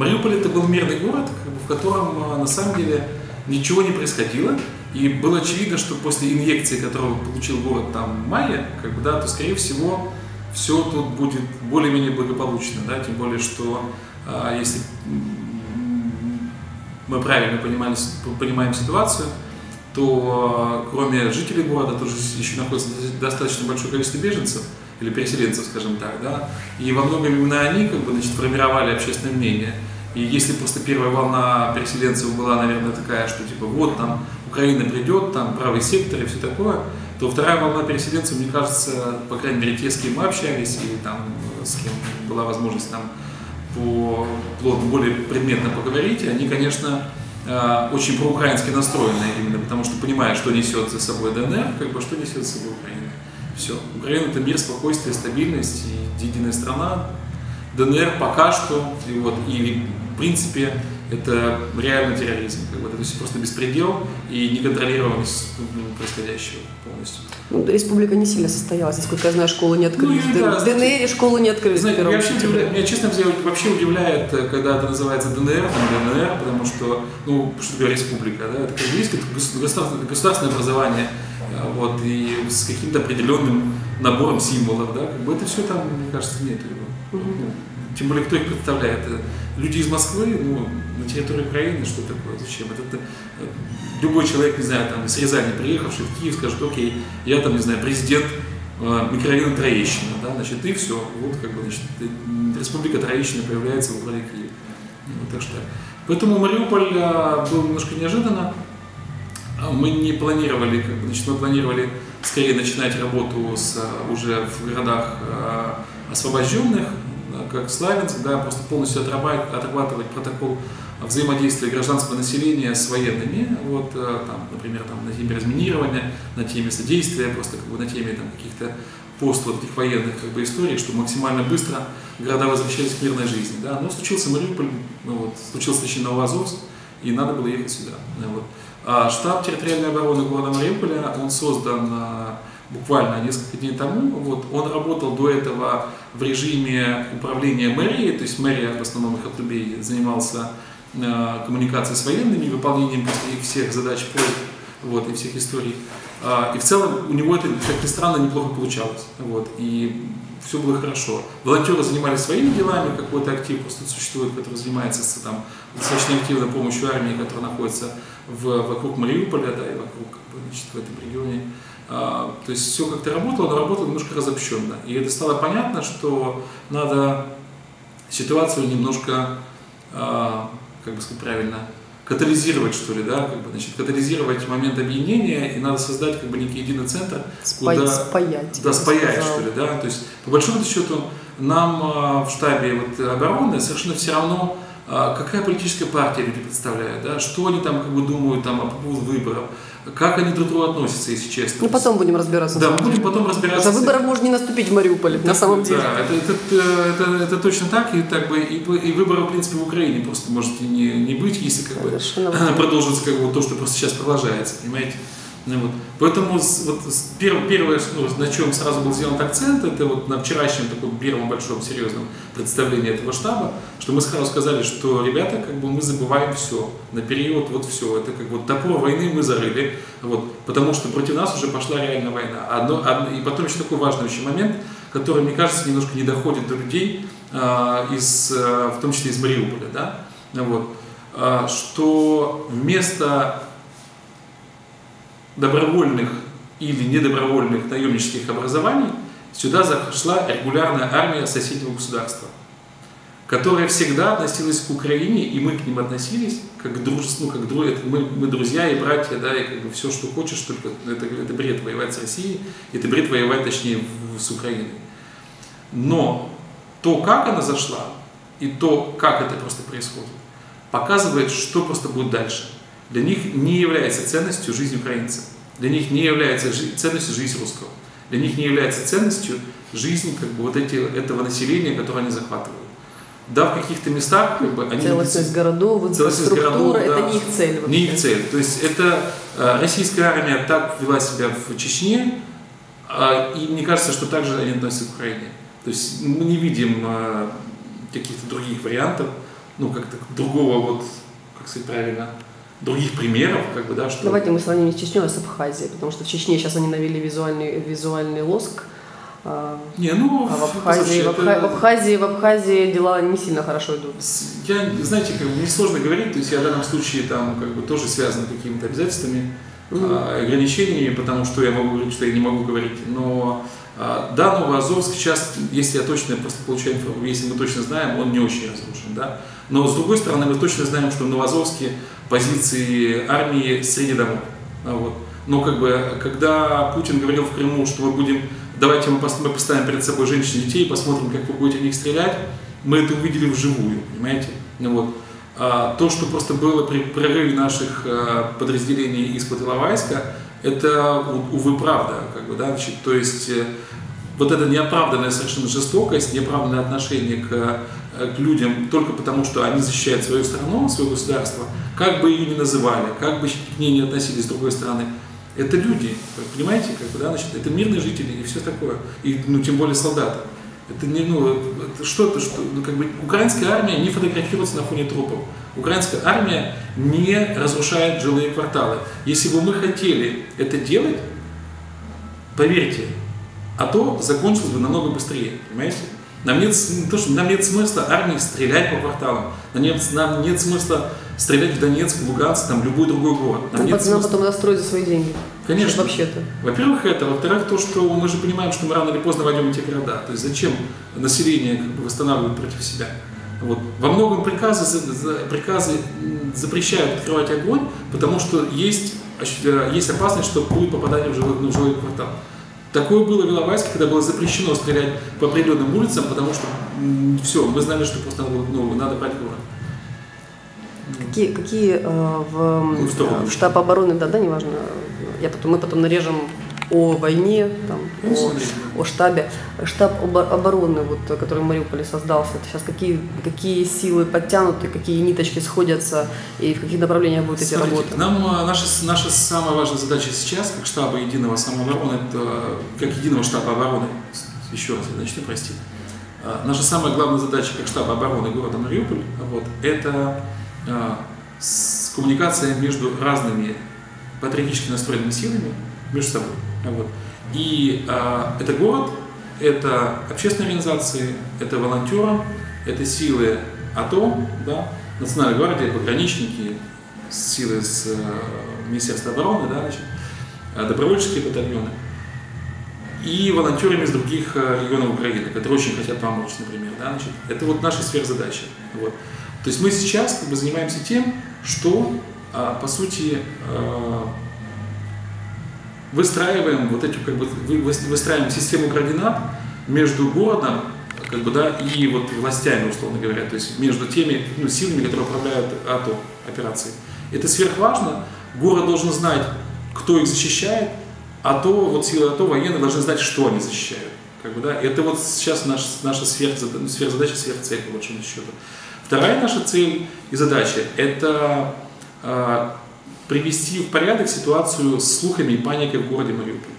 Мариуполь это был мирный город, в котором на самом деле ничего не происходило. И было очевидно, что после инъекции, которую получил город там в мае, как бы, да, то, скорее всего, все тут будет более-менее благополучно, да, тем более, что а, если мы правильно понимали, понимаем ситуацию, то а, кроме жителей города тоже еще находится достаточно большое количество беженцев или переселенцев, скажем так, да, и во многом именно они как бы, значит, формировали общественное мнение. И если просто первая волна переселенцев была, наверное, такая, что типа вот там Украина придет, там правый сектор и все такое, то вторая волна переселенцев, мне кажется, по крайней мере, те, с кем мы общались, и там с кем была возможность там по, более предметно поговорить, они, конечно, э, очень проукраински настроены именно потому, что понимают, что несет за собой ДНР, как бы что несет за собой Украина. Все. Украина это мир, спокойствие, стабильность и единая страна. ДНР пока что, и вот, и принципе, это реально терроризм. Как бы, это есть просто беспредел и неконтролируемость происходящего полностью. Ну, республика не сильно состоялась, насколько я знаю, школы не открылись. Ну, да, в ДНР школы не открылись. Знаете, меня, вообще удивляет, меня, честно говоря, вообще удивляет, когда это называется ДНР, там, ДНР, потому что, ну, что такое республика, да, это как есть государственное, государственное образование, а, вот, и с каким-то определенным набором символов, да, как бы это все там, мне кажется, нет его. Угу. Тем более, кто их представляет? Люди из Москвы, ну, на территории Украины, что такое, зачем? Это, это любой человек, не знаю, там, из Рязани приехавший в Киев, скажет, окей, я там, не знаю, президент э, микрорайона Троещина, да, значит, и все, вот, как бы, значит, республика Троещина появляется в городе Киев. Ну, так что, поэтому Мариуполь э, был немножко неожиданно, а мы не планировали, как бы, значит, мы планировали скорее начинать работу с, э, уже в городах э, освобожденных, как Славянск, да, просто полностью отрабатывать, отрабатывать протокол взаимодействия гражданского населения с военными, вот, э, там, например, там, на теме разминирования, на теме содействия, просто как бы на теме там, каких-то пост вот этих военных как бы, историй, чтобы максимально быстро города возвращались к мирной жизни. Да? Но случился Мариуполь, ну, вот, случился точнее Новоазовск, и надо было ехать сюда. Вот. А штаб территориальной обороны города Мариуполя, он создан а, буквально несколько дней тому. Вот, он работал до этого в режиме управления мэрией, то есть мэрия в основном их отрубей занимался э, коммуникацией с военными, выполнением всех задач вот, и всех историй. А, и в целом у него это, как ни странно, неплохо получалось. Вот, и все было хорошо. Волонтеры занимались своими делами, какой-то актив просто существует, который занимается там, достаточно активно помощью армии, которая находится в, вокруг Мариуполя да, и вокруг значит, в этом регионе. А, то есть все как-то работало, но работало немножко разобщенно. И это стало понятно, что надо ситуацию немножко, а, как бы сказать правильно, катализировать, что ли, да, как бы, значит, катализировать момент объединения, и надо создать как бы некий единый центр, Спай, куда, спаять, да, спаять, что ли, да, то есть, по большому счету, нам а, в штабе вот, обороны совершенно все равно, какая политическая партия люди представляют, да, что они там как бы думают там, по поводу выборов, как они друг к другу относятся, если честно. Ну, потом будем разбираться. Да, мы будем потом разбираться. За выборов может не наступить в Мариуполе, на самом деле. Да, это, это, это, это, точно так, и, так бы, и, и выборы, в принципе, в Украине просто может не, не быть, если как бы, продолжится как бы, то, что просто сейчас продолжается, понимаете? Ну, вот. Поэтому вот, первое, первое ну, на чем сразу был сделан акцент, это вот на вчерашнем таком первом большом серьезном представлении этого штаба, что мы сразу сказали, что ребята, как бы мы забываем все, на период вот все, это как вот топор войны мы зарыли, вот, потому что против нас уже пошла реальная война. Одно, одно, и потом еще такой важный очень момент, который, мне кажется, немножко не доходит до людей, э, из, э, в том числе из Мариуполя, да, вот, э, что вместо добровольных или недобровольных наемнических образований сюда зашла регулярная армия соседнего государства, которая всегда относилась к Украине, и мы к ним относились как дружеству, ну, как друг, это мы, мы друзья и братья, да, и как бы все, что хочешь, только это, это бред воевать с Россией, это бред воевать, точнее, в, с Украиной. Но то, как она зашла, и то, как это просто происходит, показывает, что просто будет дальше – для них не является ценностью жизнь украинца. Для них не является ценностью жизнь русского. Для них не является ценностью жизнь как бы, вот эти, этого населения, которое они захватывают. Да, в каких-то местах как бы, они... Целостность городов, целостность городов, это да, не их цель. Вообще. Не их цель. То есть это э, российская армия так вела себя в Чечне, э, и мне кажется, что также они относятся к Украине. То есть мы не видим э, каких-то других вариантов ну, как-то другого вот, как сказать правильно, других примеров, как бы, да, что... Давайте мы сравним с Чечней с Абхазией, потому что в Чечне сейчас они навели визуальный, визуальный лоск, а, не, ну, а в Абхазии, в, Абха... это... в, Абхазии, в Абхазии дела не сильно хорошо идут. Я, знаете, как бы мне сложно говорить, то есть я в данном случае там как бы тоже связан какими-то обязательствами, mm-hmm. ограничениями, потому что я могу говорить, что я не могу говорить, но а, да, Новоазовск сейчас, если я точно просто получаю информацию, если мы точно знаем, он не очень разрушен, да. Но с другой стороны, мы точно знаем, что в Новоазовске позиции армии среди домов. А вот. Но как бы, когда Путин говорил в Крыму, что мы будем, давайте мы поставим перед собой женщин и детей, посмотрим, как вы будете в них стрелять, мы это увидели вживую, понимаете? Ну, вот. А, то, что просто было при прорыве наших а, подразделений из-под Иловайска, это, увы, правда. Как бы, да? Значит, то есть э, вот эта неоправданная совершенно жестокость, неоправданное отношение к, э, к людям только потому, что они защищают свою страну, свое государство, как бы ее ни называли, как бы к ней не относились с другой стороны, это люди, понимаете, как бы, да, значит, это мирные жители и все такое, и, ну, тем более солдаты. Это не, ну, это что-то, что, ну, как бы, украинская армия не фотографируется на фоне трупов. Украинская армия не разрушает жилые кварталы. Если бы мы хотели это делать, поверьте, а то закончилось бы намного быстрее, понимаете? Нам нет, то, что нам нет смысла армии стрелять по кварталам, нам нет, нам нет смысла стрелять в Донецк, в Луганск, там, любой другой город. Нам, нет нам потом достроить за свои деньги. Конечно. Вообще-то. Во-первых, это. Во-вторых, то, что мы же понимаем, что мы рано или поздно войдем эти города. То есть зачем население как бы, восстанавливать против себя? Вот. Во многом приказы, приказы запрещают открывать огонь, потому что есть, э, есть опасность, что будет попадание в жилой, в жилой квартал. Такое было в Иловайске, когда было запрещено стрелять по определенным улицам, потому что все, мы знали, что просто ну, надо брать город. Какие, какие э, в, ну, в штаб обороны, да, да, неважно, я потом, мы потом нарежем о войне, там, о, о штабе. Штаб обороны, вот, который в Мариуполе создался, это сейчас какие, какие силы подтянуты, какие ниточки сходятся и в каких направлениях будут эти Смотрите, работы? Нам а, наша, наша самая важная задача сейчас, как штаба единого самообороны, это, как единого штаба обороны, еще раз, я начну, прости, а, наша самая главная задача как штаба обороны города Мариуполь, вот, это коммуникация между разными патриотически настроенными силами между собой. Вот. И а, это город, это общественные организации, это волонтеры, это силы АТО, да, Национальная гвардия, пограничники, силы с э, Министерства обороны, да, значит, э, добровольческие батальоны и волонтерами из других э, регионов Украины, которые очень хотят помочь, например. Да, значит, это вот наша сфера задачи. Вот. То есть мы сейчас как бы, занимаемся тем, что, а, по сути, э, выстраиваем вот эти, как бы, выстраиваем систему координат между городом, как бы, да, и вот властями, условно говоря, то есть между теми ну, силами, которые управляют АТО операцией. Это сверхважно. Город должен знать, кто их защищает, а то вот силы АТО военные должны знать, что они защищают. Как бы, да? Это вот сейчас наш, наша сверхзадача, сверхзадача, сверхцель, по большому счету. Вторая наша цель и задача – это э, привести в порядок ситуацию с слухами и паникой в городе Мариуполь.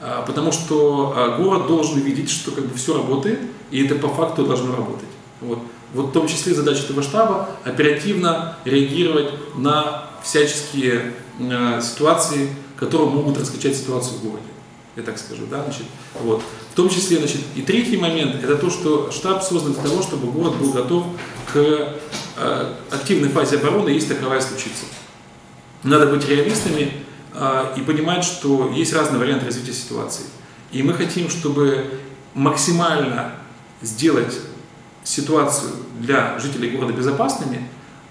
А, потому что а, город должен видеть, что как бы все работает, и это по факту должно работать. Вот. вот в том числе задача этого штаба оперативно реагировать на всяческие э, ситуации, которые могут раскачать ситуацию в городе. Я так скажу, да, значит, вот. В том числе, значит, и третий момент, это то, что штаб создан для того, чтобы город был готов к э, активной фазе обороны, если таковая случится. Надо быть реалистами э, и понимать, что есть разные варианты развития ситуации. И мы хотим, чтобы максимально сделать ситуацию для жителей города безопасными,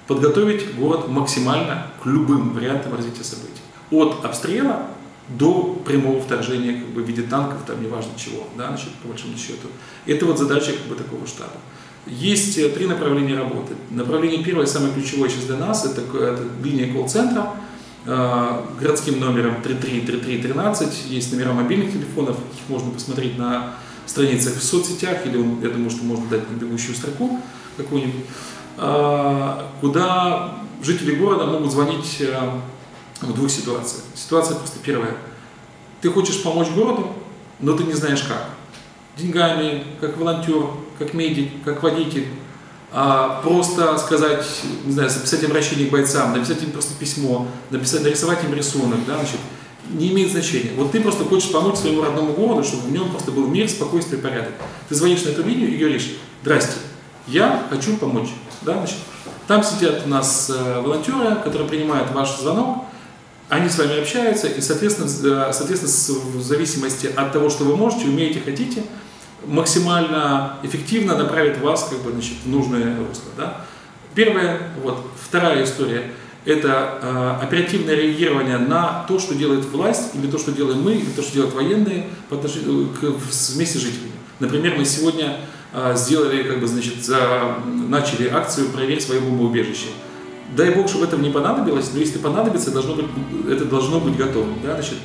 подготовить город максимально к любым вариантам развития событий. От обстрела до прямого вторжения как бы, в виде танков, там неважно чего, да, значит, по большому счету. Это вот задача как бы, такого штаба. Есть э, три направления работы. Направление первое, самое ключевое сейчас для нас, это, это линия колл-центра, э, городским номером 333313, есть номера мобильных телефонов, их можно посмотреть на страницах в соцсетях, или я думаю, что можно дать бегущую строку какую-нибудь, э, куда жители города могут звонить в двух ситуациях. Ситуация просто первая. Ты хочешь помочь городу, но ты не знаешь как деньгами, как волонтер, как медик, как водитель. а, просто сказать, не знаю, записать обращение к бойцам, написать им просто письмо, написать, нарисовать им рисунок, да, значит, не имеет значения. Вот ты просто хочешь помочь своему родному городу, чтобы в нем просто был мир, спокойствие, порядок. Ты звонишь на эту линию и говоришь, здрасте, я хочу помочь. Да, значит, там сидят у нас э, волонтеры, которые принимают ваш звонок, они с вами общаются, и, соответственно, э, соответственно, в зависимости от того, что вы можете, умеете, хотите, максимально эффективно направит вас как бы, значит, в нужное русло. Да? Первая, вот, вторая история – это э, оперативное реагирование на то, что делает власть, или то, что делаем мы, или то, что делают военные по отношению к, вместе с жителями. Например, мы сегодня э, сделали, как бы, значит, за, начали акцию «Проверь свое бомбоубежище». Дай Бог, чтобы этого не понадобилось, но если понадобится, должно быть, это должно быть готово. Да? Значит,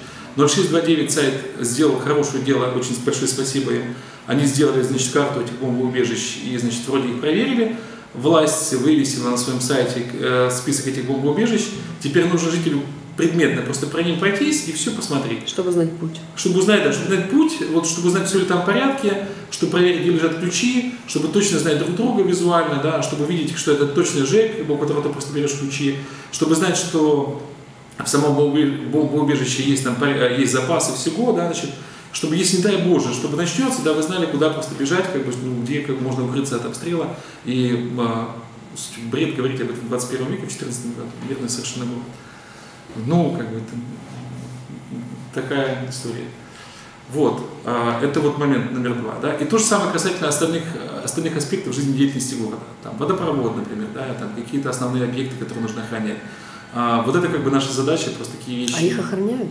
0629 сайт сделал хорошее дело, очень большое спасибо им. Они сделали, значит, карту этих бомбоубежищ и, значит, вроде их проверили. Власть вывесила на своем сайте э, список этих бомбоубежищ. Теперь нужно жителю предметно просто про ним пройтись и все посмотреть. Чтобы знать путь. Чтобы узнать, да, чтобы знать путь, вот, чтобы знать, все ли там в порядке, чтобы проверить, где лежат ключи, чтобы точно знать друг друга визуально, да, чтобы видеть, что это точно ЖЭК, у которого ты просто берешь ключи, чтобы знать, что в самом бомбоубежище есть, там, есть запасы всего, да, значит, чтобы, если не дай Боже, чтобы начнется, да, вы знали, куда просто бежать, как бы, ну, где как можно укрыться от обстрела. И а, бред говорить об этом в 21 веке, в 14 году, верно совершенно было. Ну, как бы, это такая история. Вот, а, это вот момент номер два. Да? И то же самое касательно остальных, остальных аспектов жизнедеятельности города. Там водопровод, например, да, там какие-то основные объекты, которые нужно охранять. А, вот это как бы наша задача, просто такие вещи. А их охраняют?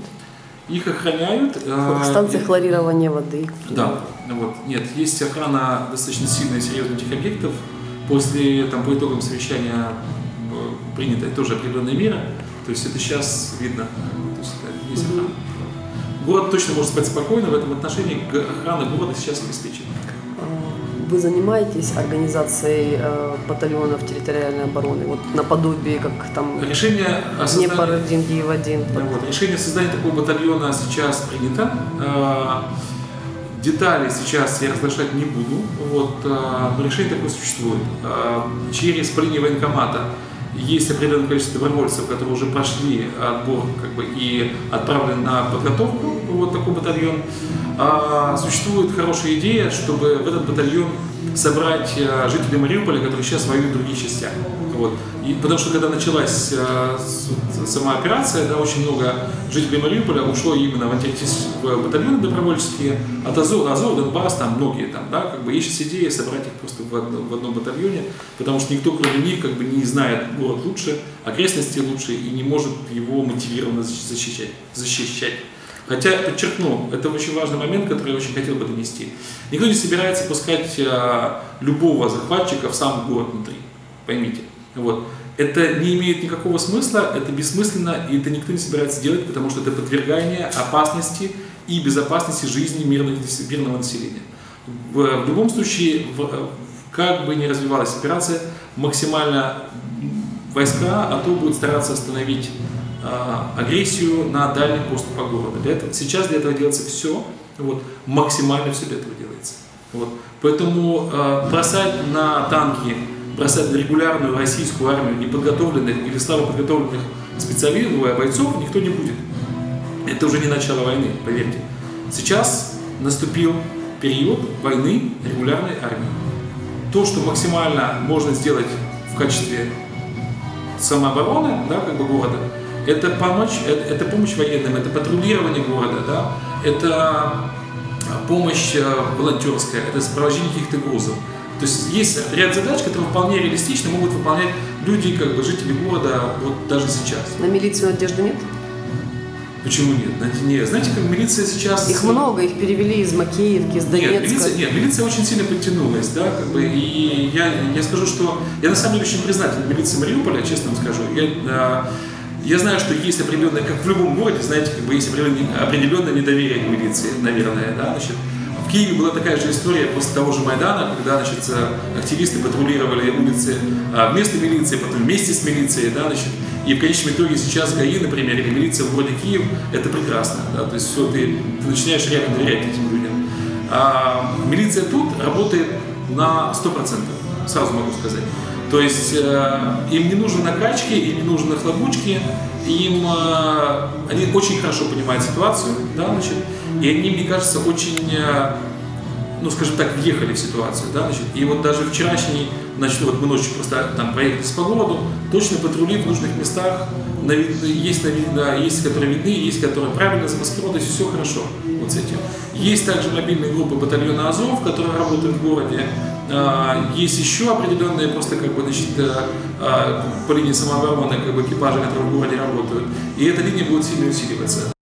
Их охраняют. А, станции хлорирования воды. Да, вот. Нет, есть охрана достаточно сильная и серьезная этих объектов. После, там, по итогам совещания э, принята тоже определенная мера. То есть это сейчас видно. То есть это есть охрана. Город точно может спать спокойно, в этом отношении охрана города сейчас обеспечена. Вы занимаетесь организацией э, батальонов территориальной обороны, вот наподобие, как там решение Днепр один, Киев один. Да, вот, решение о создании такого батальона сейчас принято. Э, детали сейчас я разглашать не буду, вот, э, но решение такое существует. Э, через по линии военкомата есть определенное количество добровольцев, которые уже прошли отбор как бы, и отправлены на подготовку, вот такой батальон. А, существует хорошая идея, чтобы в этот батальон собрать а, жителей Мариуполя, которые сейчас воюют в других частях. Вот. И, потому что когда началась а, сама операция, да, очень много жителей Мариуполя ушло именно в антитеррористические батальоны добровольческие, от Азов, Азов, Донбасс, там многие там, да, как бы есть сейчас идея собрать их просто в одном, в одном батальоне, потому что никто кроме них как бы не знает город лучше, окрестности лучше и не может его мотивированно защищать. защищать. Хотя, подчеркну, это очень важный момент, который я очень хотел бы донести. Никто не собирается пускать а, любого захватчика в сам город внутри. Поймите. Вот. Это не имеет никакого смысла, это бессмысленно, и это никто не собирается делать, потому что это подвергание опасности и безопасности жизни мирных, мирного населения. В, в любом случае, в, как бы ни развивалась операция, максимально войска, а то будут стараться остановить агрессию на дальних поступах города. Для этого, сейчас для этого делается все, вот, максимально все для этого делается. Вот. Поэтому э, бросать на танки, бросать на регулярную российскую армию неподготовленных или слабо подготовленных специалистов, бойцов никто не будет. Это уже не начало войны, поверьте. Сейчас наступил период войны регулярной армии. То, что максимально можно сделать в качестве самообороны, да, как бы города, это помощь, это, это помощь военным, это патрулирование города, да, это помощь э, волонтерская, это сопровождение каких-то грузов. То есть есть ряд задач, которые вполне реалистично могут выполнять люди, как бы жители города, вот даже сейчас. На милицию надежды нет? Почему нет? Нет. Знаете, как милиция сейчас... Их много, их перевели из Макеевки, из Донецка. Нет, милиция, нет, милиция очень сильно подтянулась, да, как бы, и я, я скажу, что я на самом деле очень признателен милиции Мариуполя, честно вам скажу. Я, я знаю, что есть определенное, как в любом городе, знаете, как бы есть определенное, определенное недоверие к милиции, наверное, да, значит, в Киеве была такая же история после того же Майдана, когда значит, активисты патрулировали улицы а, вместо милиции, потом вместе с милицией, да, значит, и в конечном итоге сейчас ГАИ, например, или милиция в городе Киев, это прекрасно, да, то есть все, ты, ты начинаешь реально доверять этим людям. А милиция тут работает на 100%. сразу могу сказать. То есть э, им не нужны накачки, им не нужны нахлобучки, им э, они очень хорошо понимают ситуацию, да, значит, и они, мне кажется, очень, э, ну, скажем так, въехали в ситуацию, да, значит, и вот даже вчерашний, значит, вот мы ночью просто там проехали с погоду, точно патрули в нужных местах, на, есть, на, есть, которые видны, есть, которые правильно замаскированы, то есть все хорошо вот с этим. Есть также мобильные группы батальона Азов, которые работают в городе, есть еще определенные просто как бы, значит, э, а, по линии самообороны как бы, экипажи, которые в городе работают. И эта линия будет сильно усиливаться.